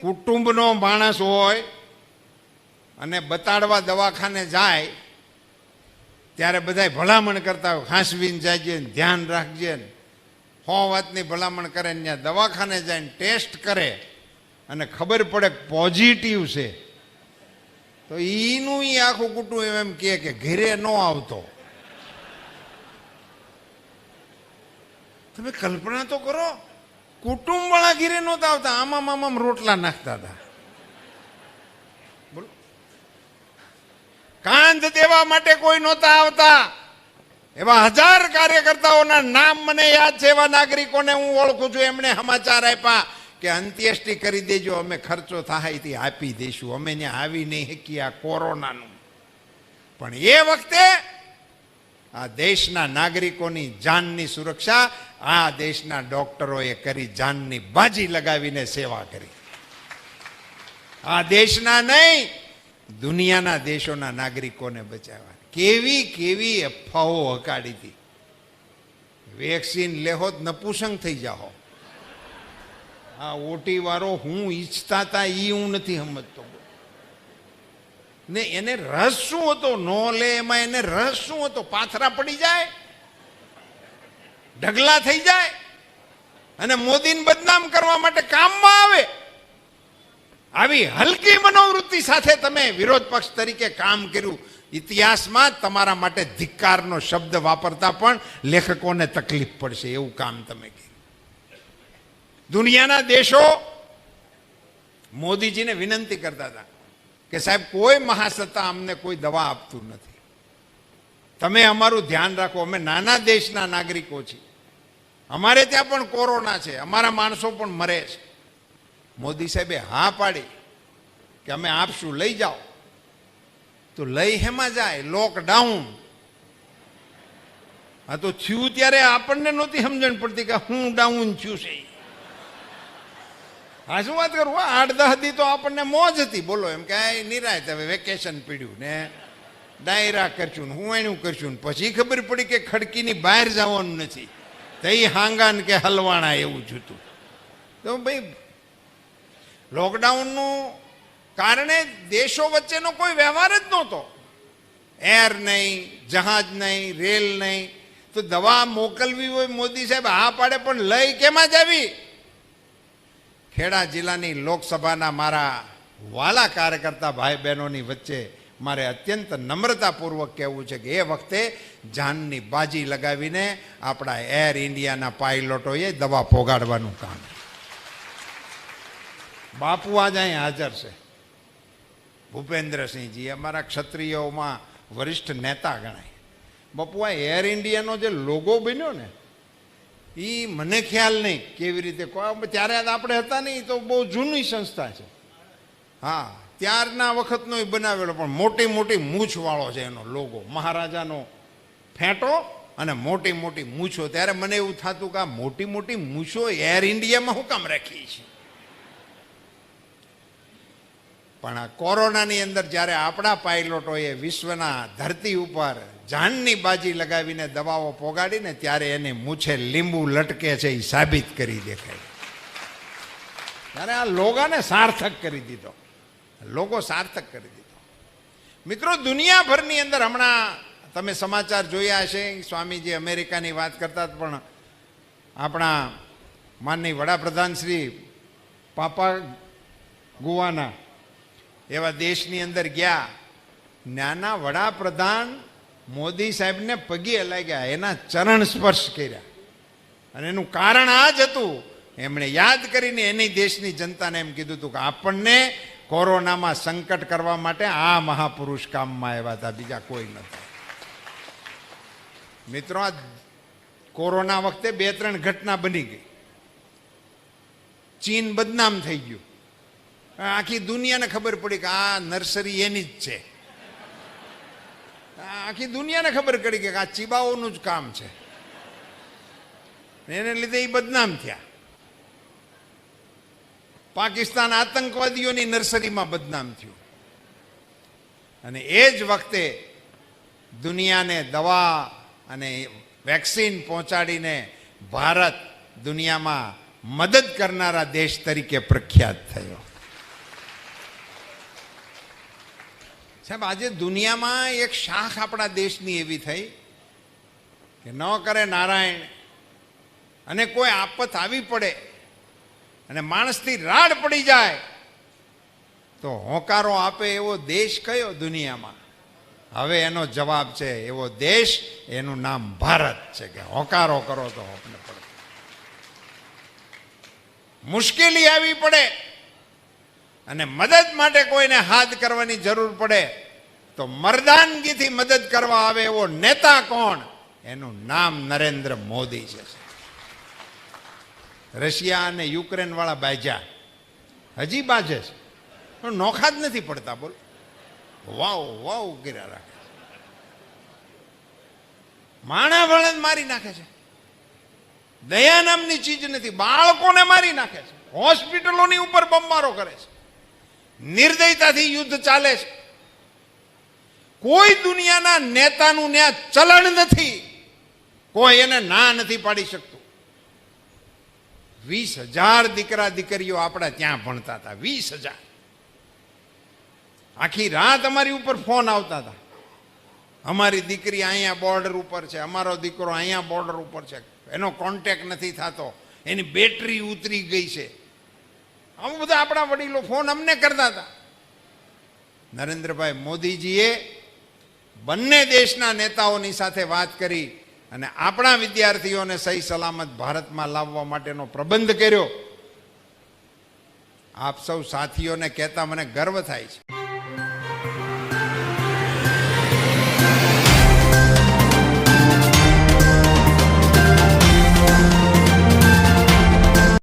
કુટુંબનો માણસ હોય અને બતાડવા દવાખાને જાય, ત્યારે બધાય ભલામણ કરતા હોય ખાંસવીને જાયજે ને ધ્યાન રાખજે ને. હો વાતની ભલામણ કરે ને ત્યાં દવાખાને જાય ને ટેસ્ટ કરે અને ખબર પડે પોઝિટિવ છે. તો એનું એ આખું કુટુંબ એમ કહે કે ઘરે ન આવતો. તમે કલ્પના તો કરો. કુટુંબ વાળા ઘીરે નહોતા આવતા. આમાં આમામ રોટલા નાખતા હતા. બોલો. કાંધ દેવા માટે કોઈ નહોતા આવતા. એવા હજાર કાર્યકર્તાઓના નામ મને યાદ છે. એવા નાગરિકોને હું ઓળખું છું. એમણે સમાચાર આપ્યા કે અંત્યેષ્ટિ કરી દેજો. અમે ખર્ચો થાય તે આપી દઈશું અમે ત્યાં આવી નહીં શકીએ આ કોરોનાનું. પણ એ વખતે આ દેશના નાગરિકોની જાનની સુરક્ષા આ દેશના ડોક્ટરોએ કરી, જાનની બાજી લગાવીને સેવા કરી. આ દેશના નહીં, દુનિયાના દેશોના નાગરિકોને બચાવવા કેવી કેવી અફવાઓ હકાડી હતી. વેક્સિન લેહો જ નપુસંગ થઈ જાઓ આ ઓટી વાળો હું ઈચ્છતા હતા એ હું નથી સમજતો. ને એને રસ શું હતો? નો લે એમાં એને રસ શું હતો? પાથરા પડી જાય? ઢગલા થઈ જાય અને મોદીને બદનામ કરવા માટે કામમાં આવે. આવી હલકી મનોવૃત્તિ સાથે તમે વિરોધ પક્ષ તરીકે કામ કર્યું. ઇતિહાસમાં તમારા માટે ધિક્કારનો શબ્દ વાપરતા પણ લેખકોને તકલીફ પડશે એવું કામ તમે કર્યું. દુનિયાના દેશો મોદીજીને વિનંતી કરતા હતા કે સાહેબ, કોઈ મહાસત્તા અમને કોઈ દવા આપતું નથી. તમે અમારું ધ્યાન રાખો. અમે નાના દેશના નાગરિકો છીએ. અમારે ત્યાં પણ કોરોના છે. અમારા માણસો પણ મરે છે. મોદી સાહેબે હા પાડી કે અમે આપશું લઈ જાઓ? તો લઈ હેમાં જાય લોકડાઉન હા, તો થયું ત્યારે આપણને નહોતી સમજણ પડતી કે હું ડાઉન થયું છે. હા, શું વાત કરું? આઠ દસ દી તો આપણને મોજ હતી. બોલો એમ કે નિરાય હવે વેકેશન પીડ્યું ને ડાયરા કરશું હું એનું કરશું પછી ખબર પડી કે ખડકીની બહાર જવાનું નથી. તઈ હાંગાન કે હલવાણા એવું જૂતું તો ભાઈ લોકડાઉનનું કારણે દેશો વચ્ચેનો કોઈ વ્યવહાર જ નહોતો. એર નહીં, જહાજ નહીં, રેલ નહીં. તો દવા મોકલવી હોય મોદી સાહેબ હા પાડે પણ લઈ કેમાં જવી? ખેડા જિલ્લાની લોકસભાના મારા વાલા કાર્યકર્તા ભાઈ બહેનોની વચ્ચે મારે અત્યંત નમ્રતાપૂર્વક કહેવું છે કે એ વખતે જાનની બાજી લગાવીને આપણા એર ઇન્ડિયાના પાયલોટોએ દવા પોગાડવાનું કામ. બાપુ આજ અહીં હાજર છે. ભૂપેન્દ્રસિંહજી, અમારા ક્ષત્રિયોમાં વરિષ્ઠ નેતા ગણાય. બાપુ, આ એર ઇન્ડિયાનો જે લોગો બન્યો ને એ મને ખ્યાલ નહીં કેવી રીતે ત્યારે આપણે હતા નહીં તો બહુ જૂની સંસ્થા છે. હા, ત્યારના વખતનો એ બનાવેલો પણ મોટી મોટી મૂછવાળો છે એનો લોગો. મહારાજાનો ફેંટો અને મોટી મોટી મૂછો. ત્યારે મને એવું થતું કે આ મોટી મોટી મૂછો એર ઇન્ડિયામાં હું કામ રાખી છે પણ આ કોરોનાની અંદર જ્યારે આપણા પાયલોટોએ વિશ્વના ધરતી ઉપર જાનની બાજી લગાવીને દવાઓ પોગાડીને ત્યારે એને મૂછે લીંબુ લટકે છે એ સાબિત કરી દેખાય. ત્યારે આ લોગાને સાર્થક કરી દીધો. લોગો સાર્થક કરી દીધો. મિત્રો, દુનિયાભરની અંદર હમણાં તમે સમાચાર જોયા હશે, સ્વામીજી અમેરિકાની વાત કરતા પણ આપણા માનની વડાપ્રધાન શ્રી પાપા ગુવાના એવા દેશની અંદર ગયા. નાના વડાપ્રધાન મોદી સાહેબને પગી ગયા, એના ચરણ સ્પર્શ કર્યા. અને એનું કારણ આ જ હતું, એમણે યાદ કરીને એની દેશની જનતાને એમ કીધું હતું કે આપણને કોરોનામાં સંકટ કરવા માટે આ મહાપુરુષ કામમાં આવ્યા હતા, બીજા કોઈ નથી. મિત્રો, આ કોરોના વખતે બે ત્રણ ઘટના બની ગઈ. ચીન બદનામ થઈ ગયું. આખી દુનિયાને ખબર પડી કે આ નર્સરી એની જ છે. આખી દુનિયાને ખબર પડી કે આ ચીબાઓનું જ કામ છે. એને લીધે એ બદનામ થયા. પાકિસ્તાન આતંકવાદીઓની નર્સરીમાં બદનામ થયું. અને એ જ વખતે દુનિયાને દવા અને વેક્સિન પહોંચાડીને ભારત દુનિયામાં મદદ કરનારા દેશ તરીકે પ્રખ્યાત થયો. સાહેબ, આજે દુનિયામાં એક શાખ આપણા દેશની એવી થઈ કે ન કરે નારાયણ અને કોઈ આપત આવી પડે અને માણસથી રાડ પડી જાય. તો હોંકારો આપે એવો દેશ કયો દુનિયામાં? હવે એનો જવાબ છે, એવો દેશ એનું નામ ભારત છે કે હોંકારો કરો તો હોંકને પડે. મુશ્કેલી આવી પડે અને મદદ માટે કોઈને હાથ કરવાની જરૂર પડે, તો મરદાનગીથી મદદ કરવા આવે એવો નેતા કોણ? એનું નામ નરેન્દ્ર મોદી છે. રશિયા અને યુક્રેન વાળા બાજા હજી બાજે છે. પણ નોખા જ નથી પડતા, બોલ. વાવ વાવ કર્યા રાખે. માણા ભણે મારી નાખે છે. દયા નામની ચીજ નથી, બાળકોને મારી નાખે છે. હોસ્પિટલોની ઉપર બંબારો કરે છે. નિર્દયતાથી યુદ્ધ ચાલે છે. કોઈ દુનિયાના નેતાનું ત્યાં ચલણ નથી. કોઈ એને ના નથી પાડી શકતું. વીસ હજાર દીકરા દીકરીઓ આપણા ત્યાં ભણતા હતા. વીસ હજાર. આખી રાત અમારી ઉપર ફોન આવતા હતા. અમારી દીકરી અહીંયા બોર્ડર ઉપર છે, અમારો દીકરો અહીંયા બોર્ડર ઉપર છે. એનો કોન્ટેક્ટ નથી થતો. એની બેટરી ઉતરી ગઈ છે. આવું બધા આપણા વડીલો ફોન અમને કરતા હતા. નરેન્દ્રભાઈ મોદીજીએ બંને દેશના નેતાઓની સાથે વાત કરી. અને આપણા વિદ્યાર્થીઓને સહી સલામત ભારતમાં લાવવા માટેનો પ્રબંધ કર્યો. આપ સૌ સાથીઓને કહેતા મને ગર્વ થાય છે.